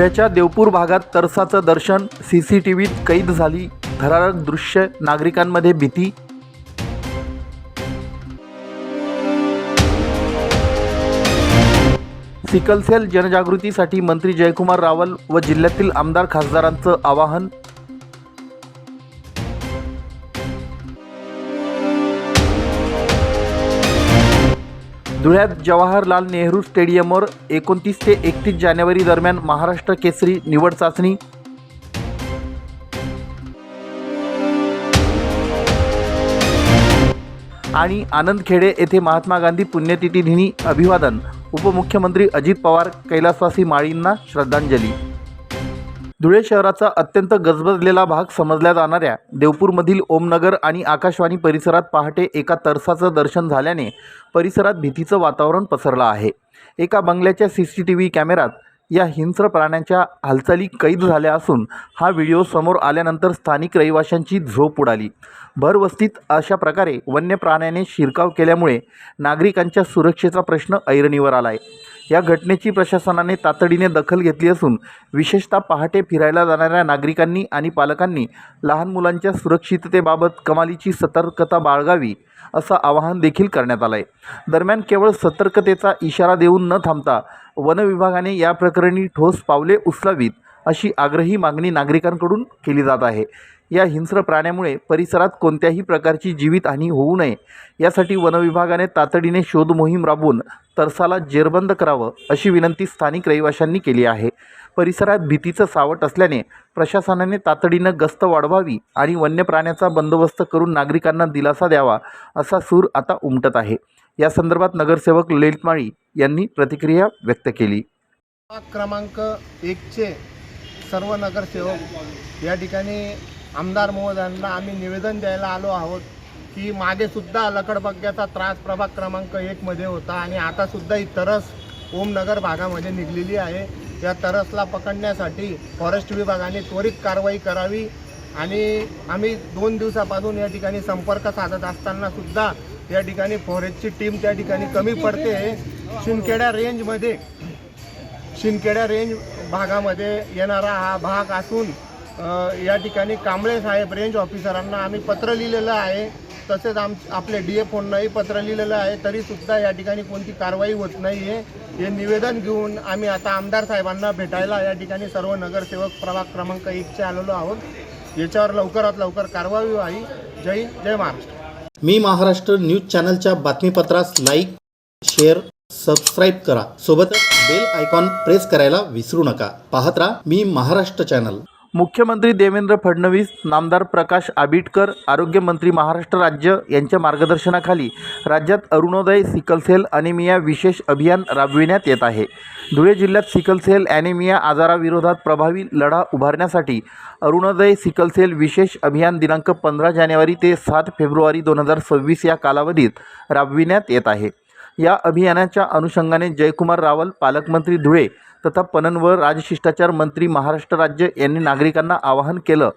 धुळ्याच्या देवपूर भागात तरसाचं दर्शन सी सी टी व्हीत कैद झाली. थरारक दृश्य नागरिकांमध्ये भीती. सिकलसेल जनजागृतीसाठी मंत्री जयकुमार रावल व जिल्ह्यातील आमदार खासदारांचं आवाहन. धुळ्यात जवाहरलाल नेहरू स्टेडियमवर एकोणतीस ते एकतीस जानेवारी दरम्यान महाराष्ट्र केसरी निवड चाचणी. आणि आनंद खेडे येथे महात्मा गांधी पुण्यतिथी दिनी अभिवादन. उपमुख्यमंत्री अजित पवार कैलासवासी माळींना श्रद्धांजली. धुळे शहराचा अत्यंत गजबजलेला भाग समजल्या जाणाऱ्या देवपूरमधील ओमनगर आणि आकाशवाणी परिसरात पहाटे एका तरसाचं दर्शन झाल्याने परिसरात भीतीचं वातावरण पसरलं आहे. एका बंगल्याच्या सी सी टी व्ही कॅमेऱ्यात या हिंस्र प्राण्यांच्या हालचाली कैद झाल्या असून हा व्हिडिओ समोर आल्यानंतर स्थानिक रहिवाशांची झोप उडाली. भरवस्तीत अशा प्रकारे वन्य प्राण्याने शिरकाव केल्यामुळे नागरिकांच्या सुरक्षेचा प्रश्न ऐरणीवर आला आहे या घटनेची प्रशासनाने तातडीने दखल घेतली असून विशेषतः पहाटे फिरायला जाणाऱ्या नागरिकांनी आणि पालकांनी लहान मुलांच्या सुरक्षिततेबाबत कमालीची सतर्कता बाळगावी असं आवाहन देखील करण्यात आलं आहे दरम्यान केवळ सतर्कतेचा इशारा देऊन न थांबता वनविभागाने या प्रकरणी ठोस पावले उचलावीत. अशी आग्रही मागणी नागरिकांकडून केली जात आहे. या हिंस्र प्राण्यामुळे परिसरात कोणत्याही प्रकारची जीवितहानी होऊ नये. यासाठी वनविभागाने तातडीने शोध मोहीम राबवून तरसाला जेरबंद करावं अशी विनंती स्थानिक रहिवाशांनी केली आहे. परिसरात भीतीचं सावट असल्याने प्रशासनाने तातडीनं गस्त वाढवावी आणि वन्य प्राण्याचा बंदोबस्त करून नागरिकांना दिलासा द्यावा असा सूर आता उमटत आहे. या संदर्भात नगरसेवक ललित माळी यांनी प्रतिक्रिया व्यक्त केली. क्रमांक एकचे सर्व नगरसेवक या ठिकाणी आमदार महोदयांना आम्ही निवेदन द्यायला आलो आहोत की मागेसुद्धा लकडबग्ग्याचा त्रास प्रभाग क्रमांक एकमध्ये होता आणि आतासुद्धा ही तरस ओमनगर भागामध्ये निघलेली आहे. या तरसला पकडण्यासाठी फॉरेस्ट विभागाने त्वरित कारवाई करावी आणि आम्ही दोन दिवसापासून या ठिकाणी संपर्क साधत असतानासुद्धा या ठिकाणी फॉरेस्टची टीम त्या ठिकाणी कमी पडते. शिंदखेडा रेंजमध्ये शिंदखेडा रेंज भागामध्ये येणारा हा भाग असून या ठिकाणी कांबळे साहेब रेंज ऑफिसरांना आम्ही पत्र लिहिलेलं आहे. तसेच आम आपले डी एफओंनाही पत्र लिहिलेलं आहे. तरीसुद्धा या ठिकाणी कोणती कारवाई होत नाही आहे हे निवेदन घेऊन आम्ही आता आमदार साहेबांना भेटायला या ठिकाणी सर्व नगरसेवक प्रभाग क्रमांक एकचे आलेलो आहोत. याच्यावर लवकरात लवकर कारवाई व्हावी. जय जय महाराष्ट्र. मी महाराष्ट्र न्यूज चॅनलच्या बातमीपत्रास लाईक शेअर सबस्क्राईब करा. सोबतच बेल आयकॉन प्रेस करायला विसरू नका. पाहत राहा मी महाराष्ट्र चॅनल मुख्यमंत्री देवेंद्र फडणवीस नामदार प्रकाश आबिटकर आरोग्यमंत्री महाराष्ट्र राज्य यांच्या मार्गदर्शनाखाली राज्यात अरुणोदय सिकलसेल अनिमिया विशेष अभियान राबविण्यात येत आहे. धुळे जिल्ह्यात सिकलसेल ॲनिमिया आजाराविरोधात प्रभावी लढा उभारण्यासाठी अरुणोदय सिकलसेल विशेष अभियान दिनांक पंधरा जानेवारी ते सात फेब्रुवारी दोन हजार सव्वीस या कालावधीत राबविण्यात येत आहे. या अभियानाच्या अनुषंगाने जयकुमार रावल पालकमंत्री धुळे तथा पणन व राजशिष्टाचार मंत्री महाराष्ट्र राज्य यांनी नागरिकांना आवाहन केलं.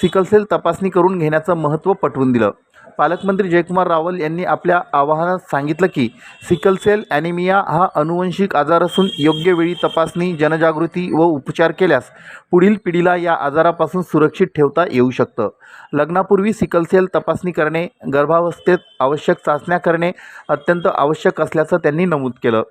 सिकलसेल तपासणी करून घेण्याचं महत्त्व पटवून दिलं. पालकमंत्री जयकुमार रावल यांनी आपल्या आवाहनात सांगितलं की सिकलसेल ॲनिमिया हा अनुवंशिक आजार असून योग्य वेळी तपासणी जनजागृती व उपचार केल्यास पुढील पिढीला या आजारापासून सुरक्षित ठेवता येऊ शकतं. लग्नापूर्वी सिकलसेल तपासणी करणे गर्भावस्थेत आवश्यक चाचण्या करणे अत्यंत आवश्यक असल्याचं त्यांनी नमूद केलं.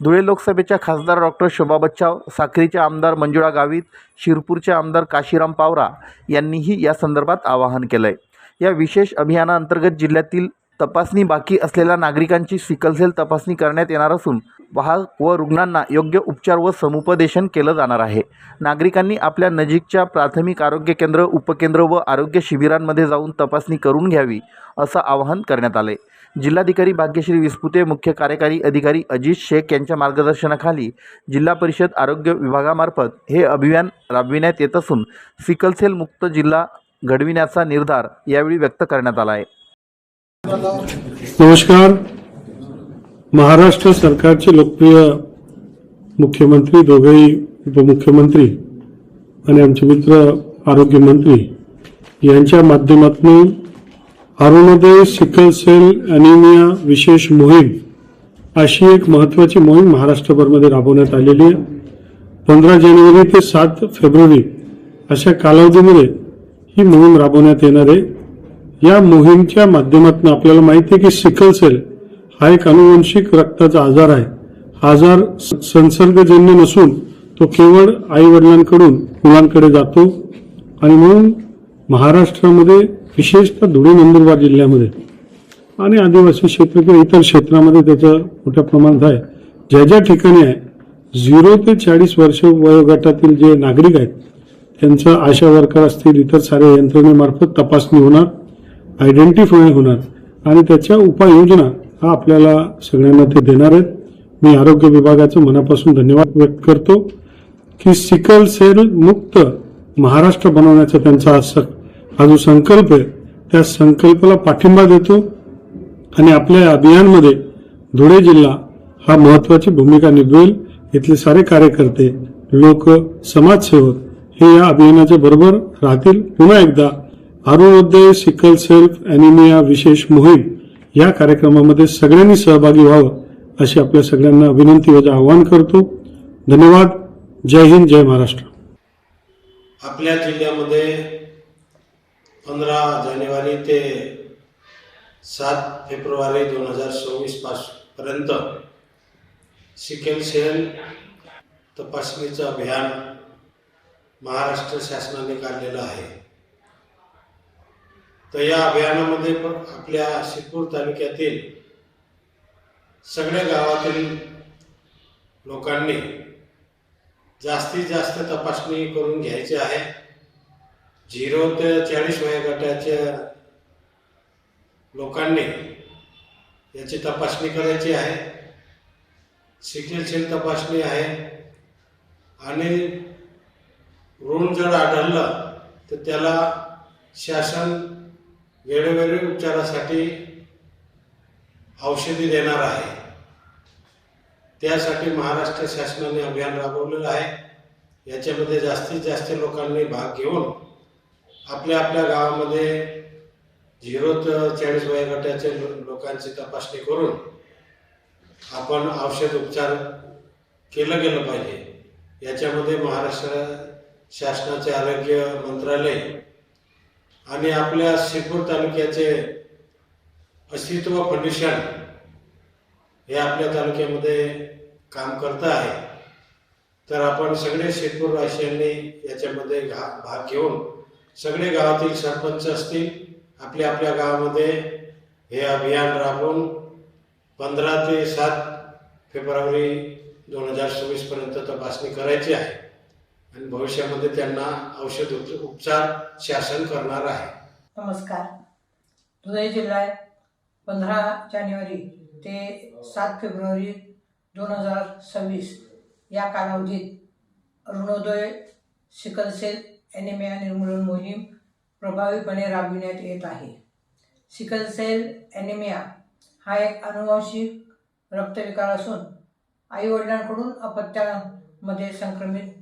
धुळे लोकसभेच्या खासदार डॉक्टर शोभा बच्चाव साखरीचे आमदार मंजुळा गावित शिरपूरचे आमदार काशीराम पावरा यांनीही या संदर्भात आवाहन केलं आहे या विशेष अभियानाअंतर्गत जिल्ह्यातील तपासणी बाकी असलेल्या नागरिकांची सिकलसेल तपासणी करण्यात येणार असून वाहक व रुग्णांना योग्य उपचार व समुपदेशन केलं जाणार आहे. नागरिकांनी आपल्या नजीकच्या प्राथमिक आरोग्य केंद्र उपकेंद्र व आरोग्य शिबिरांमध्ये जाऊन तपासणी करून घ्यावी असं आवाहन करण्यात आले. जिल्हाधिकारी भाग्यश्री विस्पुते मुख्य कार्यकारी अधिकारी अजित शेख यांच्या मार्गदर्शनाखाली जिल्हा परिषद आरोग्य विभागामार्फत हे अभियान राबविण्यात येत असून सिकलसेल मुक्त जिल्हा घडविण्याचा निर्धार यावेळी व्यक्त करण्यात आला आहे. नमस्कार. महाराष्ट्र सरकारचे लोकप्रिय मुख्यमंत्री दोघेही उपमुख्यमंत्री आणि आमचे मित्र आरोग्यमंत्री यांच्या माध्यमातून अरुणोदय सिकल सेल अनिमिया विशेष मोहीम अशी एक महत्वाची मोहीम महाराष्ट्रभरमध्ये राबवण्यात आलेली आहे. पंधरा जानेवारी ते सात फेब्रुवारी अशा कालावधीमध्ये ही मोहीम राबवण्यात येणार आहे. या मोहीमच्या माध्यमातून आपल्याला माहिती आहे की सिकल सेल हा एक अनुवंशिक रक्ताचा आजार आहे. हा आजार स- संसर्गजन्य नसून तो केवळ आई वडिलांकडून मुलांकडे जातो आणि म्हणून महाराष्ट्रामध्ये विशेषतः धुळे नंदुरबार जिल्ह्यामध्ये आणि आदिवासी क्षेत्र किंवा इतर क्षेत्रामध्ये त्याचं मोठ्या प्रमाणात आहे. ज्या ज्या ठिकाणी आहे झिरो ते चाळीस वर्ष वयोगटातील जे नागरिक आहेत त्यांचं आशा वर्कर असतील इतर साऱ्या यंत्रणेमार्फत तपासणी होणार आयडेंटिफाय होणार आणि त्याच्या उपाययोजना हा आपल्याला सगळ्यांना ते देणार आहेत. मी आरोग्य विभागाचं मनापासून धन्यवाद व्यक्त करतो की सिकल सेल मुक्त महाराष्ट्र बनवण्याचा त्यांचा हा हा जो संकल्प आहे त्या संकल्पाला पाठिंबा देतो आणि आपल्या अभियानमध्ये धुळे जिल्हा हा महत्वाची भूमिका निभवेल. इथले सारे कार्यकर्ते लोक समाजसेवक हे या अभियानाच्या बरोबर राहतील. पुन्हा एकदा अरुणोदय सिकल सेल्फ अॅनिमिया विशेष मोहीम या कार्यक्रमामध्ये सगळ्यांनी सहभागी व्हावं अशी आपल्या सगळ्यांना विनंती व आवाहन करतो. धन्यवाद. जय हिंद जय महाराष्ट्र. आपल्या जिल्ह्यामध्ये पंधरा जानेवारी ते सात फेब्रुवारी दोन हजार सव्वीस पास पर्यंत सिकेल सेल तपासणीचं अभियान महाराष्ट्र शासनाने काढलेलं आहे. तर या अभियानामध्ये पण आपल्या शिरपूर तालुक्यातील सगळ्या गावातील लोकांनी जास्तीत जास्त तपासणी करून घ्यायची आहे. झिरो ते चाळीस वयोगटाच्या लोकांनी याची तपासणी करायची आहे. सिकल तपासणी आहे. आणि ऋण जर आढळलं तर त्याला शासन वेळोवेळी उपचारासाठी औषधी देणार आहे. त्यासाठी महाराष्ट्र शासनाने अभियान राबवलेलं आहे. याच्यामध्ये जास्तीत जास्त लोकांनी भाग घेऊन आपल्या आपल्या गावामध्ये झिरो तर चाळीस वयोगटाच्या लोकांची तपासणी करून आपण औषध उपचार केलं गेलं पाहिजे. याच्यामध्ये महाराष्ट्र शासनाचे आरोग्य मंत्रालय आणि आपल्या शिरपूर तालुक्याचे अस्तित्व फाउंडेशन हे आपल्या तालुक्यामध्ये काम करत आहे. तर आपण सगळे शिरपूरवासियांनी याच्यामध्ये घा भाग घेऊन सगळे गावातील सरपंच असतील आपल्या आपल्या गावामध्ये हे अभियान राबवून पंधरा ते सात फेब्रुवारी दोन हजार चोवीसपर्यंत तपासणी करायची आहे. आणि भविष्यामध्ये त्यांना औषध उपचार शासन करणार आहे. नमस्कार. धुळे जिल्ह्यात पंधरा जानेवारी ते सात फेब्रुवारी दोन हजार सव्वीस या कालावधीत अरुणोदय सिकलसेल ॲनिमिया निर्मूलन मोहीम प्रभावीपणे राबविण्यात येत आहे. सिकलसेल ॲनिमिया हा एक अनुवांशिक रक्तविकार असून आईवडिलांकडून अपत्यामध्ये संक्रमित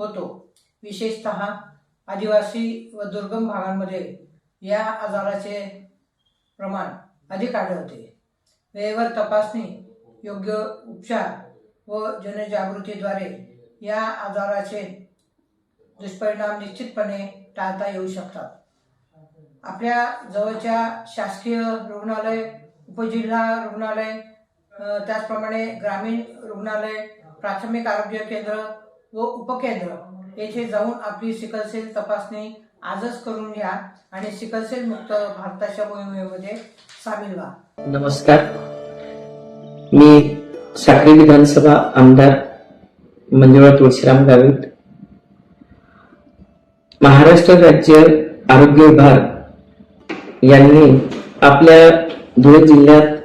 होतो. विशेषत आदिवासी व दुर्गम भागांमध्ये या आजाराचे प्रमाण अधिक आढळते. वेळेवर तपासणी योग्य उपचार व जनजागृतीद्वारे या आजाराचे दुष्परिणाम निश्चितपणे टाळता येऊ शकतात. आपल्या जवळच्या शासकीय रुग्णालय उपजिल्हा रुग्णालय त्याचप्रमाणे ग्रामीण रुग्णालय प्राथमिक आरोग्य केंद्र व उपकेंद्र येथे जाऊन आपली सिकलसेल तपासणी आजच करून घ्या आणि सिकलसेल मुक्त भारताच्या मोहिमेमध्ये सामील व्हा. नमस्कार. मी साखरी विधानसभा आमदार मंजुळा तुळशीराम गावित. महाराष्ट्र राज्य आरोग्य विभाग यांनी आपल्या धुळे जिल्ह्यात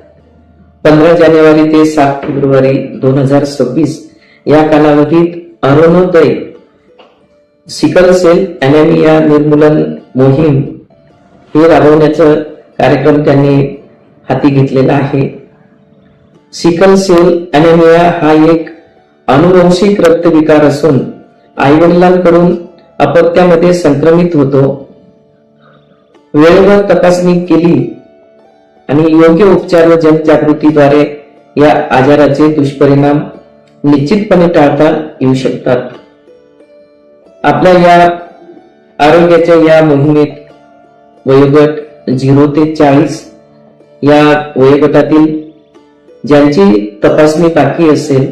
पंधरा जानेवारी ते सात फेब्रुवारी दोन हजार सव्वीस या कालावधीत अरुणोदय सिकल सेल अनेमिया निर्मूलन मोहीम हे राबवण्याचा कार्यक्रम त्यांनी हाती घेतलेला आहे. सिकल सेल अनेमिया हा एक अनुवंशिक रक्तविकार असून आईवडिलांकडून अपत्यामध्ये संक्रमित होतो. वेळेवर तपासणी केली आणि योग्य उपचार व जनजागृतीद्वारे या आजाराचे दुष्परिणाम निश्चितपणे टाळता येऊ शकतात. आपल्या या आरोग्याच्या या मोहिमेत वयोगट झिरो ते चाळीस या वयोगटातील ज्यांची तपासणी बाकी असेल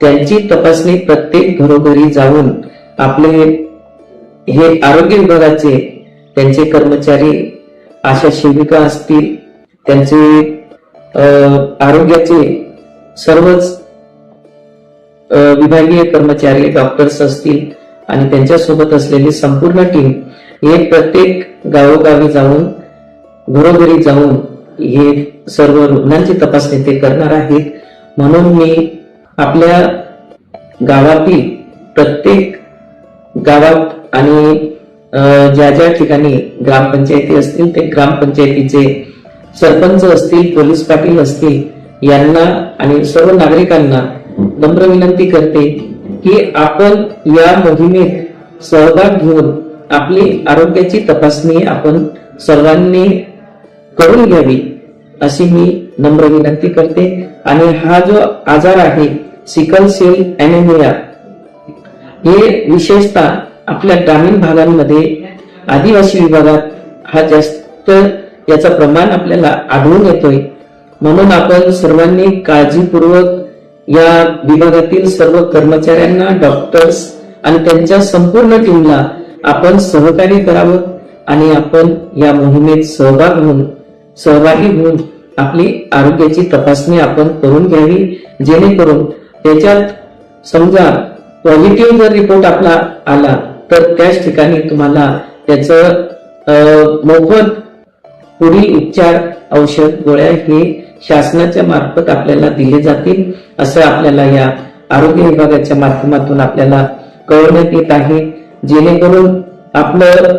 त्यांची तपासणी प्रत्येक घरोघरी जाऊन आपले हे आरोग्य विभागाचे त्यांचे कर्मचारी आशा सेविका असतील त्यांचे आरोग्याचे सर्वच विभागीय कर्मचारी डॉक्टर्स असतील आणि त्यांच्यासोबत असलेली संपूर्ण टीम हे प्रत्येक गावोगावी जाऊन घरोघरी जाऊन हे सर्व रुग्णांची तपासणी ते करणार आहेत. म्हणून मी आपल्या गावातील प्रत्येक गावात आणि ज्या ज्या ठिकाणी ग्रामपंचायती असतील ते ग्रामपंचायतीचे सरपंच असतील पोलीस पाटील असतील यांना आणि सर्व नागरिकांना नम्र विनंती करते की आपण या मोहिमेत सहभाग घेऊन आपली आरोग्याची तपासणी आपण सर्वांनी करून घ्यावी अशी मी नम्र विनंती करते. आणि हा जो आजार आहे सिकल सेल अॅनेमिया हे विशेषतः आपल्या ग्रामीण भागांमध्ये आदिवासी विभागात हा जास्त याचं प्रमाण आपल्याला आढळून येतोय. म्हणून आपण सर्वांनी काळजीपूर्वक या विभागातील सर्व कर्मचाऱ्यांना डॉक्टर्स आणि त्यांच्या संपूर्ण टीमला आपण सहकार्य करावं आणि आपण या मोहिमेत सहभाग होऊन सहभागी होऊन आपली आरोग्याची तपासणी आपण करून घ्यावी. जेणेकरून त्याच्यात समजा पॉझिटिव्ह जर रिपोर्ट आपला आला तर त्याच ठिकाणी तुम्हाला त्याचं अं, मोफत पुढील उपचार औषध गोळ्या हे शासनाच्या मार्फत आपल्याला दिले जातील असं आपल्याला या आरोग्य विभागाच्या माध्यमातून आपल्याला कळवण्यात येत आहे. जेणेकरून आपलं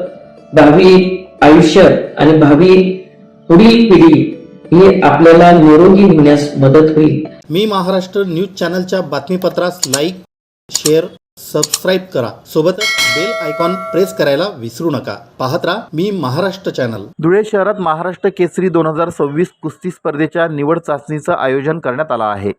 भावी आयुष्य आणि भावी पुढील पिढी ही आपल्याला निरोगी होण्यास मदत होईल. मी महाराष्ट्र न्यूज चॅनलच्या बातमीपत्रास लाईक शेअर सबस्क्राईब करा. सोबतच बेल आयकॉन प्रेस करायला विसरू नका. पाहत राहा मी महाराष्ट्र चॅनल धुळे शहरात महाराष्ट्र केसरी दोन हजार सव्वीस कुस्ती स्पर्धेच्या निवड चाचणीचं आयोजन करण्यात आलं आहे.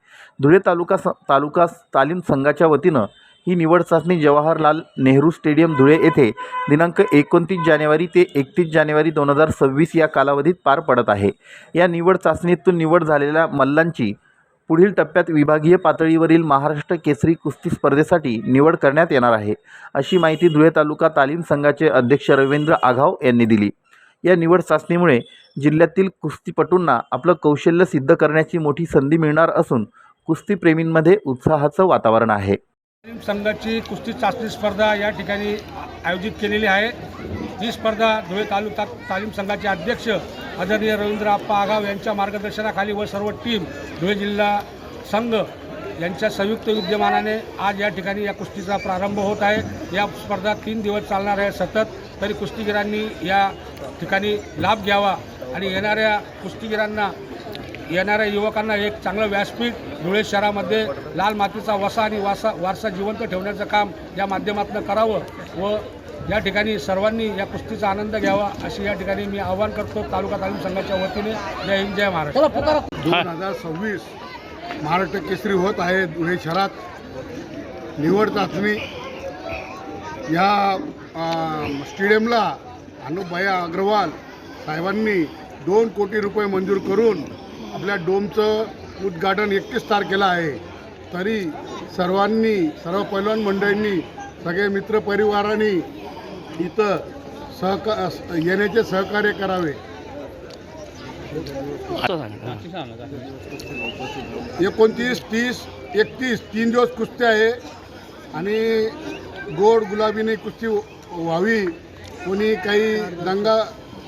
धुळे तालुका स तालुका तालीम संघाच्या वतीनं ही निवड चाचणी जवाहरलाल नेहरू स्टेडियम धुळे येथे दिनांक एकोणतीस जानेवारी ते एकतीस जानेवारी दोन हजार सव्वीस या कालावधीत पार पडत आहे. या निवड चाचणीतून निवड झालेल्या मल्लांची पुढील टप्प्यात विभागीय पातळीवरील महाराष्ट्र केसरी कुस्ती स्पर्धेसाठी निवड करण्यात येणार आहे अशी माहिती धुळे तालुका तालीम संघाचे अध्यक्ष रवींद्र आघाव यांनी दिली. या निवड चाचणीमुळे जिल्ह्यातील कुस्तीपटूंना आपलं कौशल्य सिद्ध करण्याची मोठी संधी मिळणार असून कुस्तीप्रेमींमध्ये उत्साहाचं वातावरण आहे. संघाची कुस्ती चाचणी स्पर्धा या ठिकाणी आयोजित केलेली आहे. ही स्पर्धा धुळे तालुका तालीम संघाचे अध्यक्ष आदरणीय रवींद्र आप्पा आगाव यांच्या मार्गदर्शनाखाली व सर्व टीम धुळे जिल्हा संघ यांच्या संयुक्त विद्यमानाने आज या ठिकाणी या कुस्तीचा प्रारंभ होत आहे. या स्पर्धा तीन दिवस चालणार आहे सतत. तरी कुस्तीगिरांनी या ठिकाणी लाभ घ्यावा आणि येणाऱ्या कुस्तीगिरांना येणाऱ्या युवकांना एक चांगलं व्यासपीठ धुळे शहरामध्ये लाल मातीचा वसा आणि वासा वारसा जिवंत ठेवण्याचं काम या माध्यमातून करावं व या ठिकाणी सर्वांनी या कुस्तीचा आनंद घ्यावा अशी या ठिकाणी मी आवाहन करतो तालुका तालीम संघाच्या वतीने. जय हिंद जय महाराष्ट्र. दोन हजार सव्वीस महाराष्ट्र केसरी होत आहे धुळे शहरात. निवड चाचणी या स्टेडियमला अनुभाया अग्रवाल साहेबांनी दोन कोटी रुपये मंजूर करून आपल्या डोमचं उद्घाटन एकतीस तारखेला आहे. तरी सर्वांनी सर्व पैलवान मंडळींनी सगळे मित्रपरिवारांनी इथं सहका येण्याचे सहकार्य करावे. एकोणतीस तीस एकतीस तीन दिवस कुस्ती आहे आणि गोड गुलाबीने कुस्ती व्हावी. कोणी काही दंगा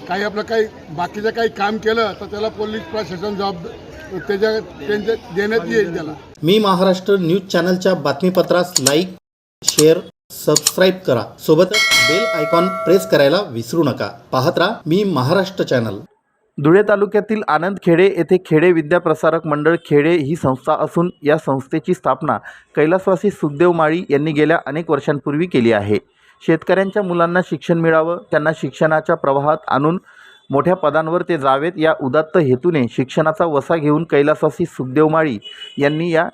काही आपलं काही बाकीचं काही काम केलं तर त्याला पोलीस प्रशासन जबाब त्याच्या त्यांच्या देण्यात येईल त्याला. मी महाराष्ट्र न्यूज चॅनलच्या बातमीपत्रास लाईक शेअर सबस्क्राईब करा. सोबतच बेल आयकॉन प्रेस करायला विसरू नका. पाहत राहा मी महाराष्ट्र चॅनल धुळे तालुक्यातील आनंद खेडे येथे खेडे विद्याप्रसारक मंडळ खेडे ही संस्था असून या संस्थेची स्थापना कैलासवासी सुखदेव माळी यांनी गेल्या अनेक वर्षांपूर्वी केली आहे. शेतकऱ्यांच्या मुलांना शिक्षण मिळावं त्यांना शिक्षणाच्या प्रवाहात आणून मोठ्या पदांवर ते जावेत या उदात्त हेतूने शिक्षणाचा वसा घेऊन कैलासवासी सुखदेव माळी यांनी या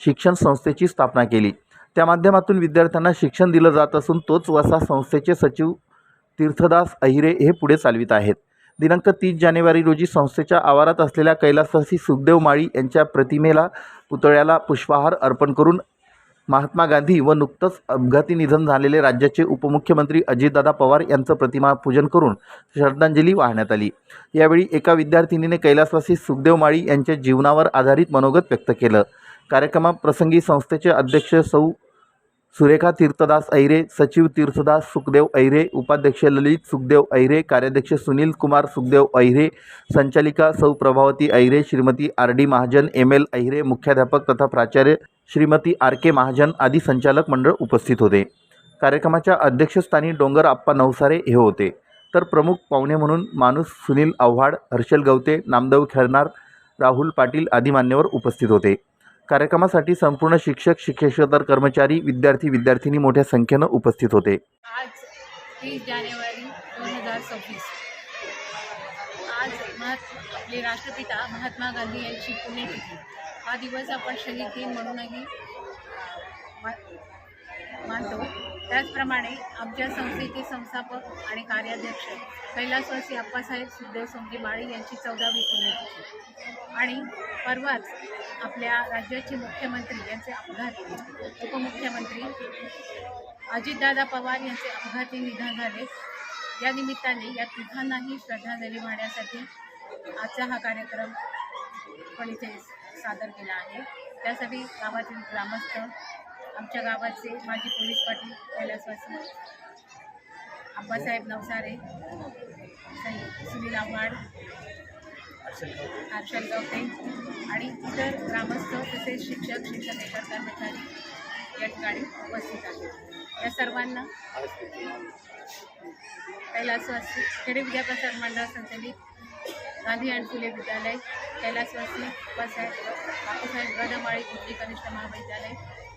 शिक्षण संस्थेची स्थापना केली. त्या माध्यमातून विद्यार्थ्यांना शिक्षण दिलं जात असून तोच वसा संस्थेचे सचिव तीर्थदास अहिरे हे पुढे चालवित आहेत. दिनांक तीस जानेवारी रोजी संस्थेच्या आवारात असलेल्या कैलासवासी सुखदेव माळी यांच्या प्रतिमेला पुतळ्याला पुष्पहार अर्पण करून महात्मा गांधी व नुकतंच अपघाती निधन झालेले राज्याचे उपमुख्यमंत्री अजितदादा पवार यांचं प्रतिमा पूजन करून श्रद्धांजली वाहण्यात आली. यावेळी एका विद्यार्थिनीने कैलासवासी सुखदेव माळी यांच्या जीवनावर आधारित मनोगत व्यक्त केलं. कार्यक्रमाप्रसंगी संस्थेचे अध्यक्ष सौ सुरेखा तीर्थदास ऐरे सचिव तीर्थदास सुखदेव ऐरे उपाध्यक्ष ललित सुखदेव ऐरे कार्याध्यक्ष सुनील कुमार सुखदेव ऐरे संचालिका सौ Prabhavati Aire Shrimati R D Mahajan M L Aire मुख्याध्यापक तथा प्राचार्य श्रीमती आर के महाजन आदी संचालक मंडळ उपस्थित होते. कार्यक्रमाच्या अध्यक्षस्थानी डोंगर आप्पा नवसारे हे होते. तर प्रमुख पाहुणे म्हणून माणूस सुनील आव्हाड हर्षल गवते नामदेव खेळणार राहुल पाटील आदी मान्यवर उपस्थित होते. कार्यक्रमासाठी संपूर्ण शिक्षक शिक्षकेतर कर्मचारी विद्यार्थी विद्यार्थिनी मोठ्या संख्येनं उपस्थित होते. आज तीस जानेवारी दोन हजार सव्वीस. आज महात आपले राष्ट्रपिता महात्मा गांधी यांची पुण्यतिथी. हा दिवस आपण शहीद दिन म्हणूनही मानतो. त्याचप्रमाणे आमच्या संस्थेचे संस्थापक आणि कार्याध्यक्ष कैलासवासी अप्पासाहेब सुखदेव सोंगे माळी यांची चौदावी पुण्यतिथी. आणि परवाच आपल्या राज्याचे मुख्यमंत्री यांचे अपघाती उपमुख्यमंत्री अजितदादा पवार यांचे अपघाती निधन झाले. या निमित्ताने या तिघांनाही श्रद्धांजली वाहण्यासाठी आजचा हा कार्यक्रम आपण इथे सादर केला आहे. त्यासाठी गावातील ग्रामस्थ आमच्या गावाचे माजी पोलीस पाटील कैलासवासी आप्पासाहेब नवसारे सुनील आव्हाड हर्षल गवते. आणि इतर ग्रामस्थ तसेच शिक्षक शिक्षकेतर कर्मचारी या ठिकाणी उपस्थित आहेत. या सर्वांना कैलासवासी खेडे विद्याप्रसार मंडळ संचलित गांधी आणि फुले विद्यालय कैलासवासी बाबासाहेब बापूसाहेब गदमाळी बुद्धी कनिष्ठ महाविद्यालय